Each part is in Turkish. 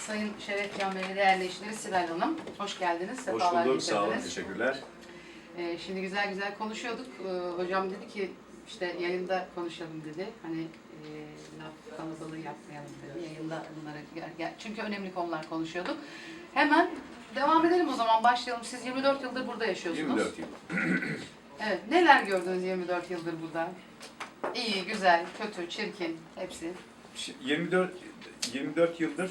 Sayın Şeref Can Bey değerli eşleri Sibel Hanım. Hoş geldiniz. Hoş sefalar bulduk, sağ olun, getirdiniz. teşekkürler. Ee, şimdi güzel güzel konuşuyorduk. Ee, hocam dedi ki işte yayında konuşalım dedi. Hani e, laf kalabalığı yapmayalım dedi. Yayında bunları gel- gel- çünkü önemli konular konuşuyorduk. Hemen devam edelim o zaman başlayalım. Siz 24 yıldır burada yaşıyorsunuz. 24 yıl. Evet. Neler gördünüz 24 yıldır burada? İyi, güzel, kötü, çirkin hepsi. Şi- 24 24 yıldır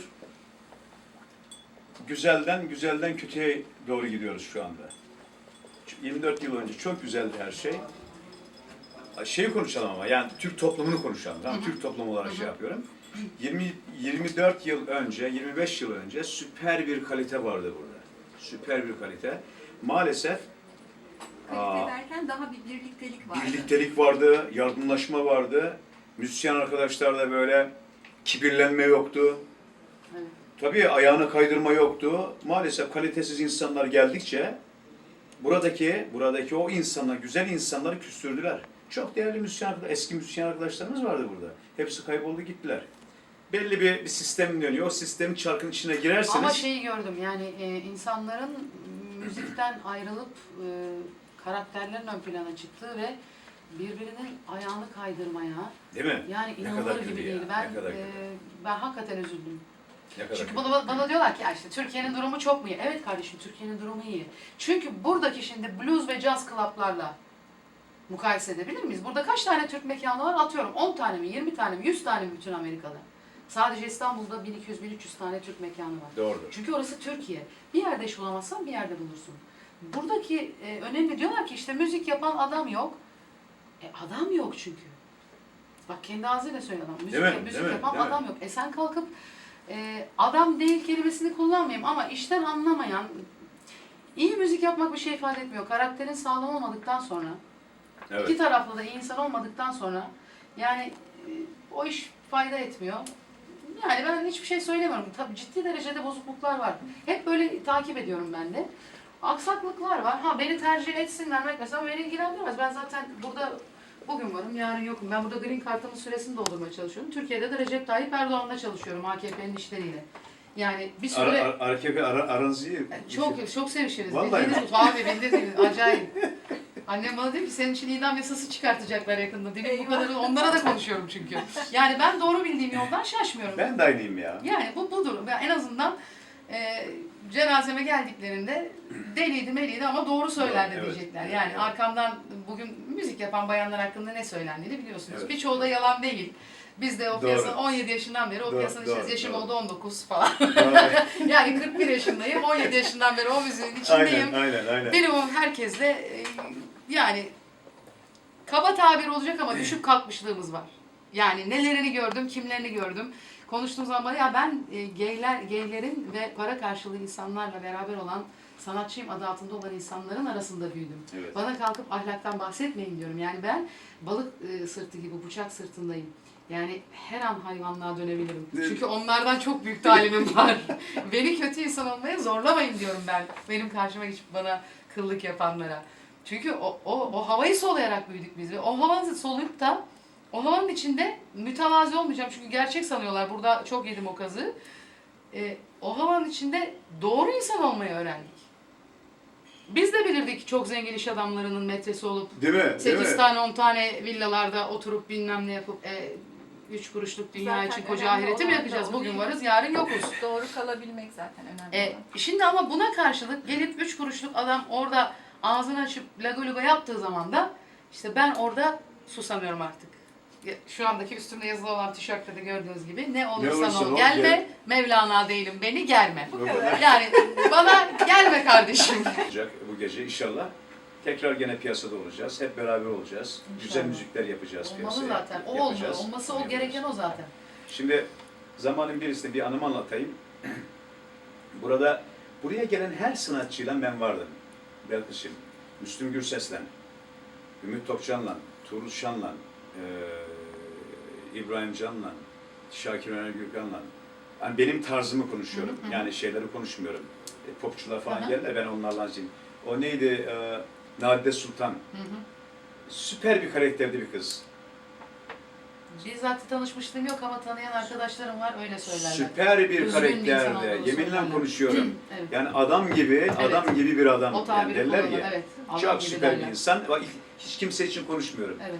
güzelden güzelden kötüye doğru gidiyoruz şu anda. Ç- 24 yıl önce çok güzeldi her şey. Şeyi konuşalım ama yani Türk toplumunu konuşalım. Tamam, Türk toplumu olarak şey yapıyorum. 20 24 yıl önce, 25 yıl önce süper bir kalite vardı burada. Süper bir kalite. Maalesef Kalite derken daha bir birliktelik var. birliktelik vardı, yardımlaşma vardı. Müzisyen arkadaşlarda böyle kibirlenme yoktu. Evet. Tabii ayağını kaydırma yoktu. Maalesef kalitesiz insanlar geldikçe buradaki buradaki o insanlar, güzel insanları küstürdüler. Çok değerli müzisyen, eski müzisyen arkadaşlarımız vardı burada. Hepsi kayboldu gittiler. Belli bir, bir sistem dönüyor. O sistemin çarkın içine girerseniz... Ama şeyi gördüm yani e, insanların müzikten ayrılıp e, karakterlerin ön plana çıktığı ve birbirinin ayağını kaydırmaya Değil mi? yani inanılır gibi ya, değil. Ben e, ben hakikaten üzüldüm. Çünkü kötü. bana, diyorlar ki ya işte Türkiye'nin durumu çok mu iyi? Evet kardeşim Türkiye'nin durumu iyi. Çünkü buradaki şimdi blues ve caz klaplarla mukayese edebilir miyiz? Burada kaç tane Türk mekanı var? Atıyorum 10 tane mi, 20 tane mi, 100 tane mi bütün Amerika'da? Sadece İstanbul'da 1200-1300 tane Türk mekanı var. Doğrudur. Çünkü orası Türkiye. Bir yerde iş bulamazsan bir yerde bulursun. Buradaki e, önemli diyorlar ki işte müzik yapan adam yok. E, adam yok çünkü. Bak kendi ağzıyla söylüyor adam. Müzik, mi? müzik Değil yapan mi? adam yok. E sen kalkıp e, adam değil kelimesini kullanmayayım ama işten anlamayan iyi müzik yapmak bir şey ifade etmiyor. Karakterin sağlam olmadıktan sonra Evet. İki taraflı da iyi insan olmadıktan sonra yani e, o iş fayda etmiyor. Yani ben hiçbir şey söylemiyorum. Tabii ciddi derecede bozukluklar var. Hep böyle takip ediyorum ben de. Aksaklıklar var. Ha beni tercih etsinler mesela beni ilgilendirmez. Ben zaten burada bugün varım, yarın yokum. Ben burada green kartımın süresini doldurmaya çalışıyorum. Türkiye'de de Recep Tayyip Erdoğan'la çalışıyorum AKP'nin işleriyle. Yani bir süre... ar, AKP ara, aranızı iyi. Çok çok sevişiriz. Vallahi Bildiğiniz bu. Abi bildiğiniz acayip. Annem bana dedi ki senin için idam yasası çıkartacaklar yakında. Dilim bu kadar onlara da konuşuyorum çünkü. Yani ben doğru bildiğim yoldan şaşmıyorum. Ben de aynıyım ya. Yani bu budur. En azından e, cenazeme geldiklerinde deliydi meliydi ama doğru söylerdi Evet, diyecekler. evet, Yani evet. arkamdan bugün müzik yapan bayanlar hakkında ne söylendiğini biliyorsunuz. Evet. Birçoğu da yalan değil. Biz de o piyasanın 17 yaşından beri o Doğru, piyasanın içindeyiz. Yaşım doğru. oldu 19 falan. Yani 41 yaşındayım. 17 yaşından beri o müziğin içindeyim. aynen, aynen, aynen. Benim o herkesle e, yani kaba tabir olacak ama düşük kalkmışlığımız var. Yani nelerini gördüm, kimlerini gördüm. Konuştuğum zaman bana, ya ben e, gayler, gaylerin ve para karşılığı insanlarla beraber olan sanatçıyım adı altında olan insanların arasında büyüdüm. Evet. Bana kalkıp ahlaktan bahsetmeyin diyorum. Yani ben balık e, sırtı gibi bıçak sırtındayım. Yani her an hayvanlığa dönebilirim. Evet. Çünkü onlardan çok büyük talimim var. Beni kötü insan olmaya zorlamayın diyorum ben. Benim karşıma geçip bana kıllık yapanlara. Çünkü o, o, o havayı soluyarak büyüdük biz. Ve o havanı soluyup da o havanın içinde mütevazi olmayacağım. Çünkü gerçek sanıyorlar. Burada çok yedim o kazı. E, o havanın içinde doğru insan olmayı öğrendik. Biz de bilirdik çok zengin iş adamlarının metresi olup Değil mi? Değil 8 mi? tane 10 tane villalarda oturup bilmem ne yapıp e, 3 kuruşluk dünya Zaten için koca önemli ahireti mi olan da yapacağız? o Bugün değil. varız yarın yokuz. Doğru kalabilmek zaten önemli E, olan. şimdi ama buna karşılık gelip 3 kuruşluk adam orada ağzını açıp lago lugo yaptığı zaman da işte ben orada susamıyorum artık. Ya, Şu andaki üstümde yazılı olan tişörtte de gördüğünüz gibi ne olursan olursan ol ol, gelme gel. Mevlana değilim beni gelme. Bu kadar. Yani bana gelme kardeşim. bu gece inşallah. Tekrar gene piyasada olacağız. Hep beraber olacağız. Güzel İnşallah. müzikler yapacağız Olmalı piyasaya. zaten. O olmalı. Yapacağız. Olması o gereken o zaten. Şimdi zamanın birisinde bir anımı anlatayım. Burada buraya gelen her sanatçıyla ben vardım. Belkıs'ım, Müslüm Gürses'le, Ümit Topçan'la, Tuğrul Şan'la, eee, İbrahim Can'la, Şakir Öner Gürkan'la. Yani benim tarzımı konuşuyorum. Hı hı. Yani şeyleri konuşmuyorum. E, popçular falan Hı hı. geldiler ben onlarla şeyim. O neydi? Eee Nadide Sultan. Hı hı. Süper bir karakterli bir kız. Bizzat tanışmışlığım yok ama tanıyan arkadaşlarım var öyle söylerler. Süper bir Üzgün bir karakterde. olduğunu Yeminle konuşuyorum. Evet. Yani adam gibi, adam gibi bir adam O yani derler ya. evet. Çok süper bir derler. insan. Bak hiç kimse için konuşmuyorum. Evet.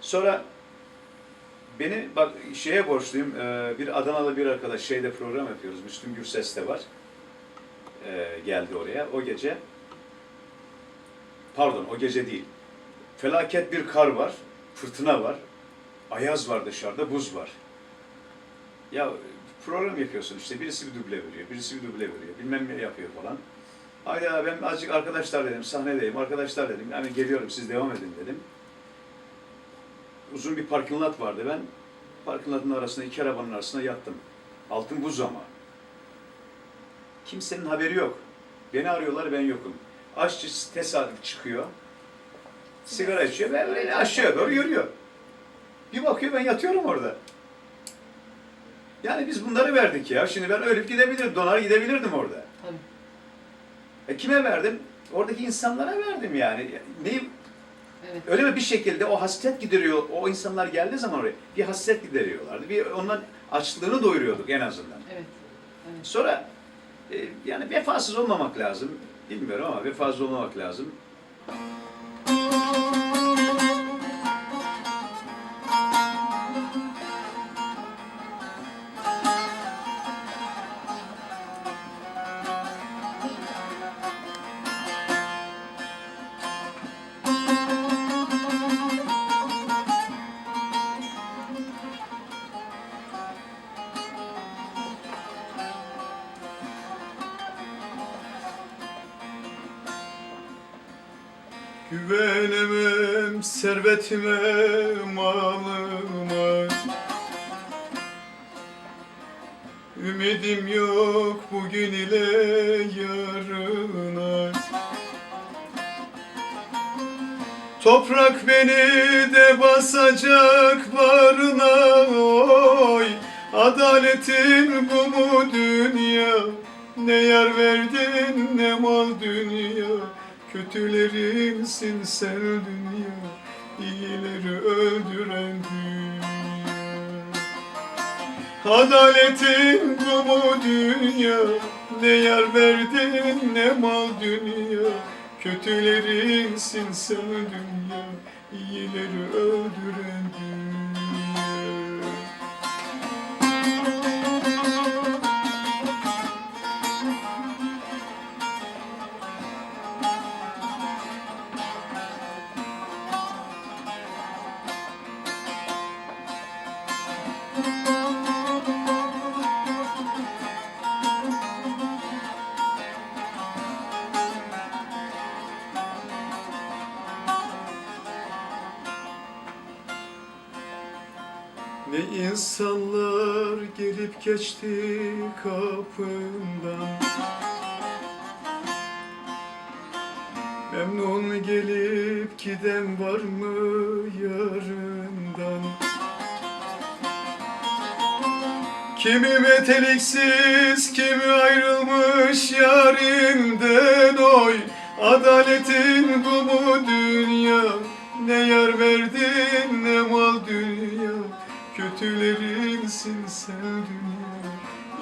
Sonra beni bak şeye borçluyum. Ee, bir Adanalı bir arkadaş şeyde program yapıyoruz. Müslüm Gürses de var. Ee, geldi oraya. O gece pardon o gece değil. Felaket bir kar var. Fırtına var. Ayaz var dışarıda, buz var. Ya program yapıyorsun işte birisi bir duble veriyor, birisi bir duble veriyor, bilmem ne yapıyor falan. Haydi ya ben azıcık arkadaşlar dedim, sahnedeyim, arkadaşlar dedim, yani geliyorum siz devam edin dedim. Uzun bir parking lot vardı, ben parking lot'un arasında, iki arabanın arasında yattım. Altın buz ama. Kimsenin haberi yok. Beni arıyorlar, ben yokum. Aşçı tesadüf çıkıyor, sigara içiyor ve böyle aşağıya doğru yürüyor. Bir bakıyor ben yatıyorum orada. Yani biz bunları verdik ya. Şimdi ben ölüp gidebilirdim, donar gidebilirdim orada. Tabii. E kime verdim? Oradaki insanlara verdim yani. Ne, Evet. öyle mi bir şekilde o hasret gideriyor. O insanlar geldiği zaman oraya bir hasret gideriyorlardı. Bir onların açlığını doyuruyorduk en azından. Evet. Evet. Sonra e, yani vefasız olmamak lazım. Bilmiyorum ama vefasız olmamak lazım. Servetime, malıma Ümidim yok bugün ile yarına. Toprak beni de basacak barına. Oy Adaletin bu mu dünya? Ne yar verdin ne mal dünya? Kötülerinsin sen dünya iyileri öldüren dünya. Adaletin bu mu dünya. Ne yar verdin ne mal dünya. Kötülerinsin sen dünya. İyileri öldüren insanlar gelip geçti kapından. Memnun gelip giden var mı yarından? Kimi meteliksiz, kimi ayrılmış yarinden oy. Adaletin bu mu dünya? Ne yar verdin ne mal dünya Kötülerinsin sen dünya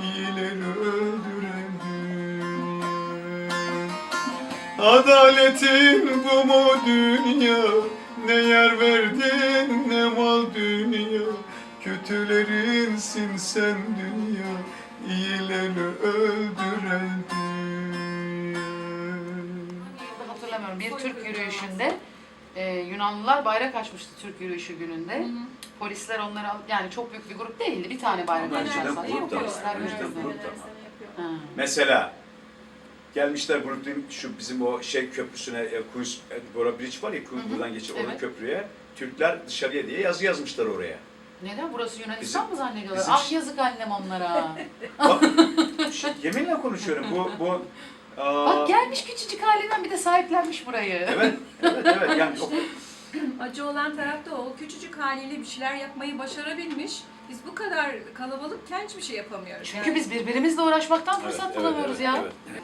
iyileri öldüren dünya. Adaletin bu mu dünya? Ne yer verdin ne mal dünya? Kötülerinsin sen dünya iyileri öldüren dünya. Bir Türk yürüyüşünde e, Yunanlılar bayrak açmıştı Türk yürüyüşü gününde. Polisler onları al- yani çok büyük bir grup değildi. Bir tane bayrak Ama önceden açtılar. grup da var. Polisler Önceden yürüdü. grup da var. Ha. Mesela gelmişler gruplayım şu bizim o şey köprüsüne e, Queens e, Bora Bridge var ya buradan geçip o Evet. köprüye Türkler dışarıya diye yazı yazmışlar oraya. Neden? Burası Yunanistan Bizim- mı zannediyorlar? bizim- Ah yazık annem onlara. Bak, şey, yeminle konuşuyorum bu bu aa, Bak gelmiş küçücük halinden bir de sahiplenmiş burayı. Evet, evet, evet. Yani o, Acı olan tarafta o küçücük haliyle bir şeyler yapmayı başarabilmiş. Biz bu kadar kalabalıkken hiçbir şey yapamıyoruz. Çünkü biz birbirimizle uğraşmaktan fırsat evet, bulamıyoruz evet, ya. evet.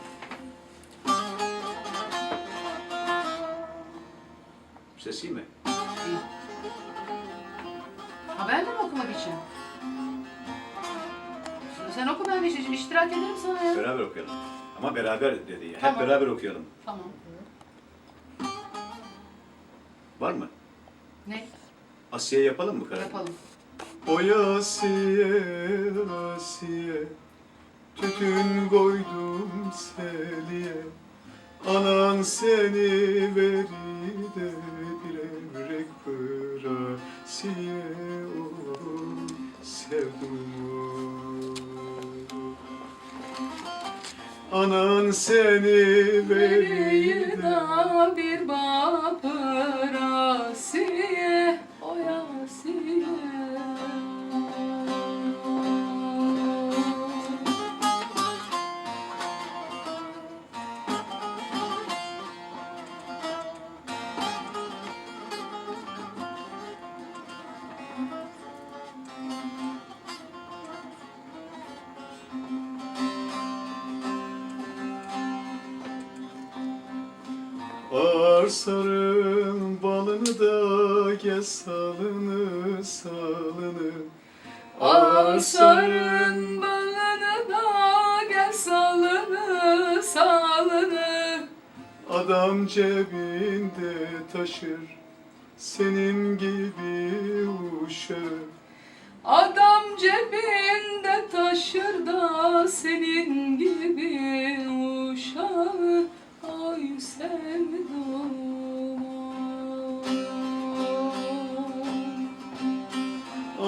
Ses iyi mi? Ha ben de mi okumak için? Sen oku ben de iş- iştirak ederim sana ya. Beraber okuyalım. Ama beraber dedi. Hep Tamam. beraber okuyalım. Tamam. Var mı? Ne? Asiye yapalım mı Karadeniz? Yapalım. Oy Asiye, Asiye Tütün koydum seliye Anan seni veri de bir evrek bırasiye Oy sevdum Anan seni veri de bir babır Arsarın balını da gel salını salını Adam cebinde taşır senin gibi uşağı. Adam cebinde taşır da senin gibi uşağı. Ay sevdum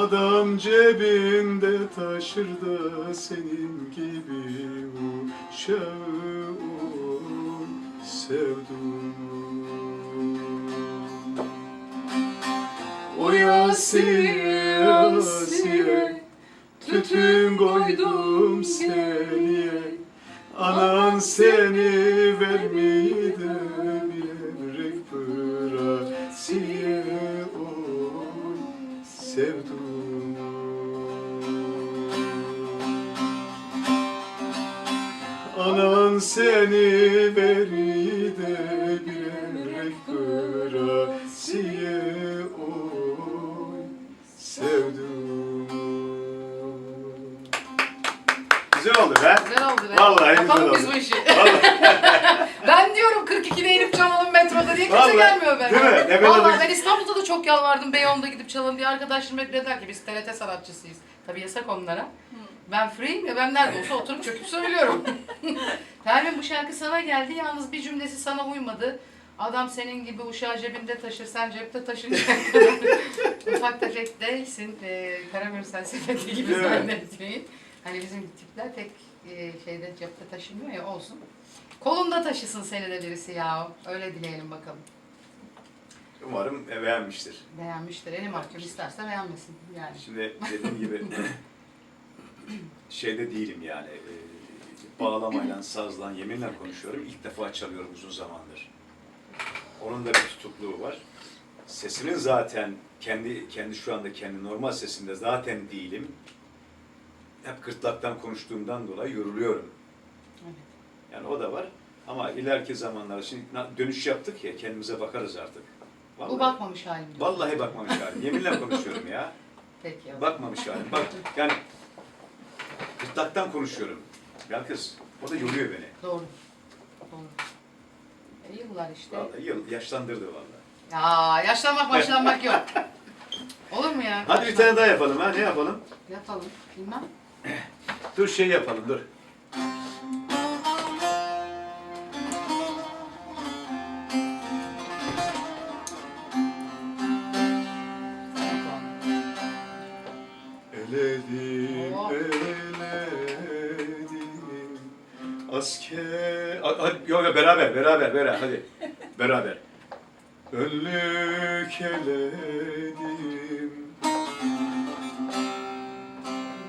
Adam cebinde taşır da senin gibi uşağı oy sevdum. Oy Asiye, Asiye Tütün koydum pırasiye oy sevdum Güzel oldu be. Güzel oldu be. Vallahi güzel Yapalım oldu. bu işi. ben diyorum 42'de inip çalalım metroda diye kimse Vallahi, gelmiyor be. değil mi? Ne kadar Vallahi ben İstanbul'da da çok yalvardım Beyoğlu'nda gidip çalalım diye. Arkadaşlarım hep dediler ki biz TRT sanatçısıyız. Tabii yasak onlara. Ben free'yim ya ben nerede olsa oturup çöküp söylüyorum. Pervin bu şarkı sana geldi yalnız bir cümlesi sana uymadı. Adam senin gibi uşağı cebinde taşır, sen cepte taşınacak Ufak tefek değilsin, e, Karamürsel sepeti gibi Evet. zannetmeyin. Hani bizim tipler pek e, şeyde cepte taşımıyor ya olsun. Kolunda taşısın seni de birisi ya. Öyle dileyelim bakalım. Umarım beğenmiştir. Beğenmiştir. Eli mahkum isterse beğenmesin yani. Şimdi dediğim gibi şeyde değilim yani. e, Bağlamayla, sazla, yeminle konuşuyorum. İlk defa çalıyorum uzun zamandır. Onun da bir tutukluğu var. Sesinin zaten kendi kendi şu anda kendi normal sesinde zaten değilim. Hep gırtlaktan konuştuğumdan dolayı yoruluyorum. Evet. Yani o da var. Ama ileriki zamanlarda şimdi na- dönüş yaptık ya kendimize bakarız artık. Bu bakmamış halim. Vallahi bakmamış halim. Yeminle konuşuyorum ya. Peki. o. Bakmamış halim. Bak yani gırtlaktan konuşuyorum. Ya kız o da yoruyor beni. Doğru. Doğru. Yıllar işte. Vallahi yıl yaşlandırdı vallahi. Ya yaşlanmak başlanmak yok. Olur mu ya? Hadi bir tane daha yapalım ha. Ne yapalım? Yapalım. Bilmem. Dur şey yapalım dur. Eledim, eledim Asker... Hadi, yok beraber beraber beraber hadi. Beraber. Önlük eledim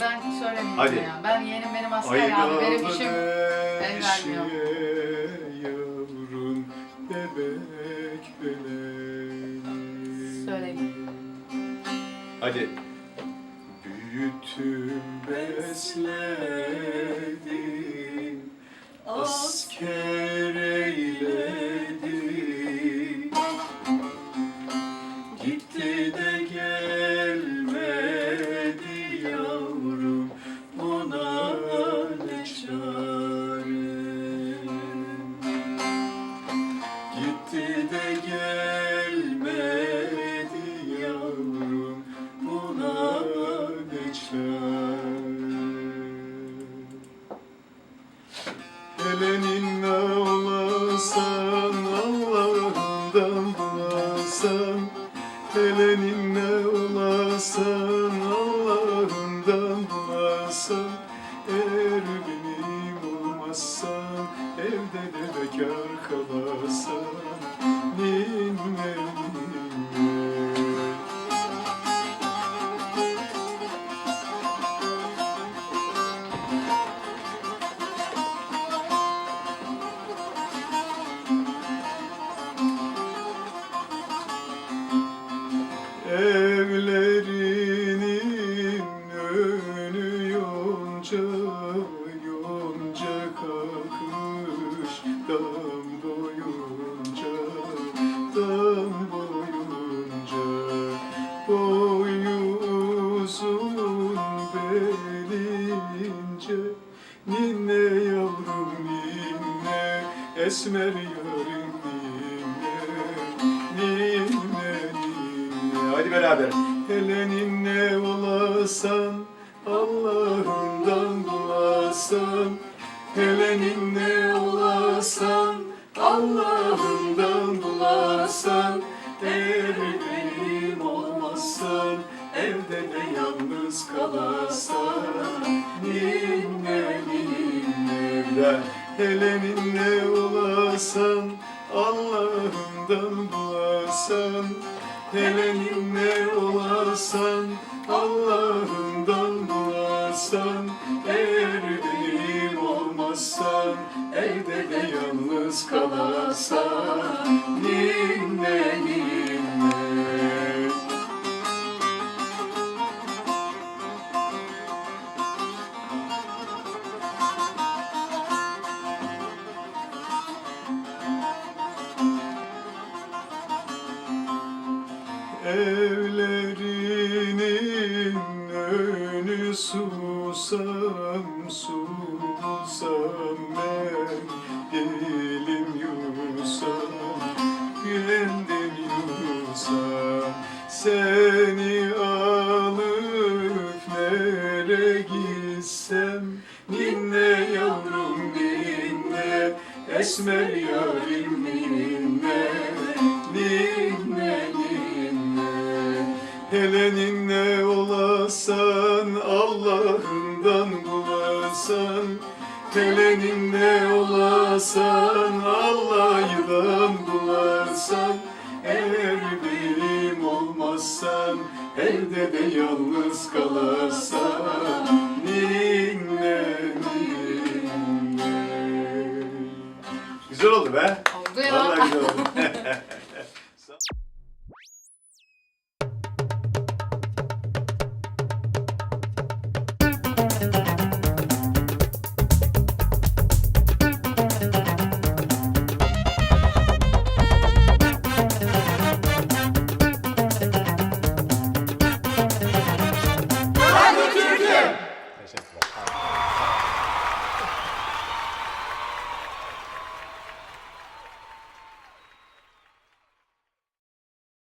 Ben söylemeyeyim Hadi. ya. Ben yeğenim benim asker abi. Benim işim el vermiyor. yavrum bebek benim Söyleyin. Hadi. Büyüttüm besledim Hele Hele ninne olasan Allah'ından bulasan Eğer benim olmazsan Evde de yalnız kalasan Ninne ninne bir daha. Hele ninne olasan Allah'ından bulasan Hele ninne olasan Allah'ından bulasan Eğer olmazsan Evde de yalnız kalasan Ninne gitsem Ninne yavrum ninne Esmer yarim ninne Ninne ninne Hele ninne olasan Allah'ından bulasan Hele ninne olasan Güzel oldu be. Oldu ya. Vallahi güzel oldu.